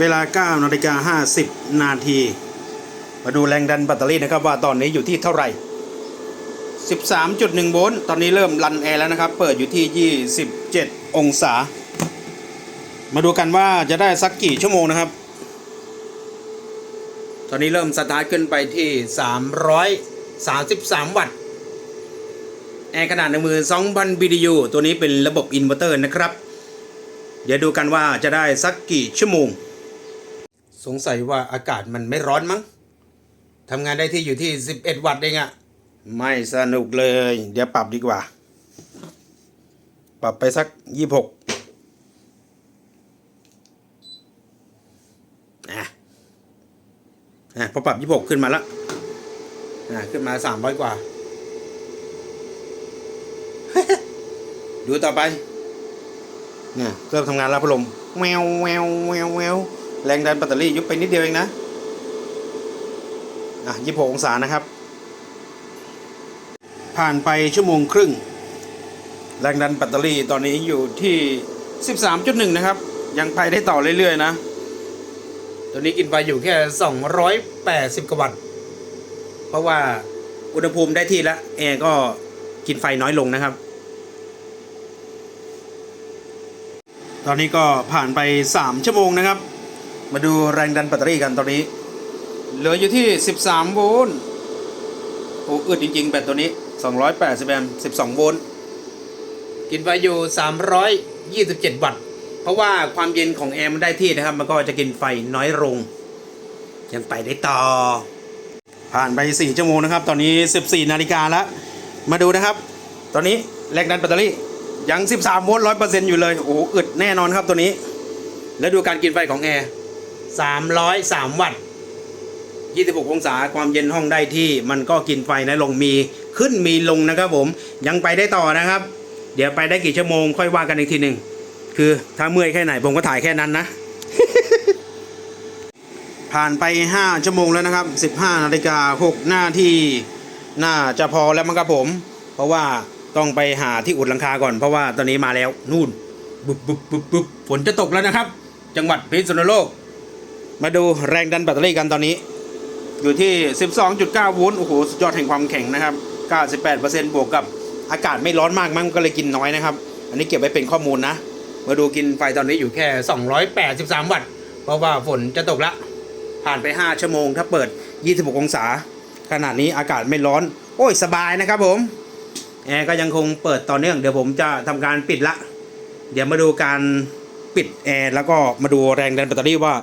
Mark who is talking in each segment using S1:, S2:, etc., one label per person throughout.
S1: เวลา9นาฬิกา50 นาที มาดูแรงดันแบตเตอรี่นะครับว่าตอนนี้อยู่ที่เท่าไหร่ 13.1 โวลต์ตอนนี้เริ่มรันแอร์แล้วนะครับ เปิดอยู่ที่ 27 องศา มาดูกันว่าจะได้สักกี่ชั่วโมงนะครับ ตอนนี้เริ่มสตาร์ทขึ้นไปที่ 333 วัตต์แอร์ขนาด1 2,000 BTU ตัวนี้เป็นระบบอินเวอร์เตอร์นะครับ เดี๋ยวดูกันว่าจะได้สักกี่ชั่วโมง สงสัยว่าอากาศมันไม่ร้อนมั้งทำงานได้ที่อยู่ที่ 11 วัตต์เองอะไม่สนุกเลย เดี๋ยวปรับดีกว่า ปรับไปสัก 26อะอะพอปรับ 26 ขึ้นมาแล้วอะขึ้นมา 300 กว่า ดูต่อไปเนี่ยเริ่มทำงานแล้วพัดลมแววแววแววแวว แรงดันแบตเตอรี่ยุบไปนิดเดียวเองนะ อะยี่สิบองศานะครับ ผ่านไปชั่วโมงครึ่ง แรงดันแบตเตอรี่ตอนนี้อยู่ที่ 13.1 นะครับ ยังไปได้ต่อเรื่อยๆนะ ตัวนี้กินไฟอยู่แค่ 280กว่าวัตต์ เพราะว่าอุณหภูมิได้ที่แล้วแอร์ก็กินไฟน้อยลงนะครับ ตอนนี้ก็ผ่านไป 3 ชั่วโมงนะครับ มาดูแรงดันแบตเตอรี่กันตอนนี้ เหลืออยู่ที่ 13 โวลต์โอ้อึดจริงๆ แบตตัวนี้ 280แอมป์12 โวลต์ กินไฟอยู่ 327 วัตต์ เพราะว่าความเย็นของแอร์มันได้ที่นะครับ มันก็จะกินไฟน้อยลง ยังไปได้ต่อ ผ่านไป 4 ชั่วโมงนะครับ ตอนนี้ 14 นาฬิกาแล้ว มาดูนะครับ ตอนนี้แรงดันแบตเตอรี่ยัง 13 โวลต์ 100%อยู่เลย โอ้โหอึดแน่นอนครับตัวนี้ แล้วดูการกินไฟของแอร์ 303 วัตต์26 องศาความเย็นห้องได้ที่ มันก็กินไฟนะลงมีขึ้นมีลงนะครับผมยังไปได้ต่อนะครับ เดี๋ยวไปได้กี่ชั่วโมงค่อยว่ากันอีกทีหนึ่งคือถ้าเมื่อยแค่ไหนผมก็ถ่ายแค่นั้นนะ ผ่านไป 5 ชั่วโมงแล้วนะครับ 15นาฬิกา6นาที่น่าจะพอแล้วมั้งครับผม เพราะว่าต้องไปหาที่อุดหลังคาก่อน เพราะว่าตอนนี้มาแล้วนู่นบุบบุบบุบบุบฝนจะตกแล้วนะครับ จังหวัดพิษณุโลก มาดูแรงดันแบตเตอรี่กันตอนนี้ อยู่ที่ 12.9 โวลต์โอ้โหสุดยอดแห่งความแข็งนะครับ 98%บวกกับอากาศไม่ร้อนมากมั้งก็เลยกินน้อยนะครับ อันนี้เก็บไว้เป็นข้อมูลนะ มาดูกินไฟตอนนี้อยู่แค่ 283 วัตต์ เพราะว่าฝนจะตกละ ผ่านไป 5 ชั่วโมง ถ้าเปิด 26 องศา ขนาดนี้อากาศไม่ร้อน โอ้ยสบายนะครับผม แอร์ก็ยังคงเปิดต่อเนื่อง เดี๋ยวผมจะทำการปิดละ เดี๋ยวมาดูการปิดแอร์แล้วก็มาดูแรงดันแบตเตอรี่ว่า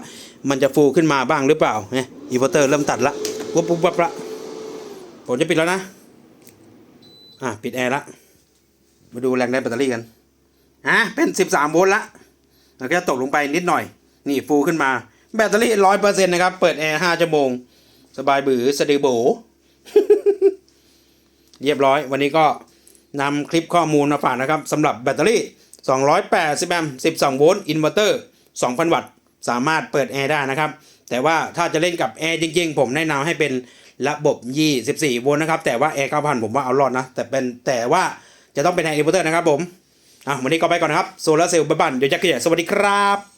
S1: มันจะฟูขึ้นมาบ้างหรือเปล่าเนี่ยอีเวอร์เตอร์เริ่มตัดละปุ๊บปุ๊บปั๊บละผมจะปิดแล้วนะ อะปิดแอร์ละ มาดูแรงดันแบตเตอรี่กัน อะเป็น 13 โวลต์ละแล้วก็ตกลงไปนิดหน่อย นี่ฟูขึ้นมา แบตเตอรี่ร้อยเปอร์เซ็นต์นะครับ เปิดแอร์5ชั่วโมง สบายบือสะดือโบเรียบร้อย วันนี้ก็นำคลิปข้อมูลมาฝากนะครับสำหรับแบตเตอรี่ 280แอมป์12 โวลต์ อินเวอร์เตอร์ 2,000 วัตต์ สามารถเปิดแอร์ได้นะครับ แต่ว่าถ้าจะเล่นกับแอร์จริงๆ ผมแนะนำให้เป็นระบบ 24 โวลต์นะครับ แต่ว่าแอร์9,000 ผมว่าเอารอดนะ แต่เป็นแต่ว่าจะต้องเป็นแอร์อินเวอร์เตอร์นะครับผมอะวันนี้ก็ไปก่อนนะครับ โซลาร์เซลล์บ้านๆเดี๋ยวจะเกิดสวัสดีครับ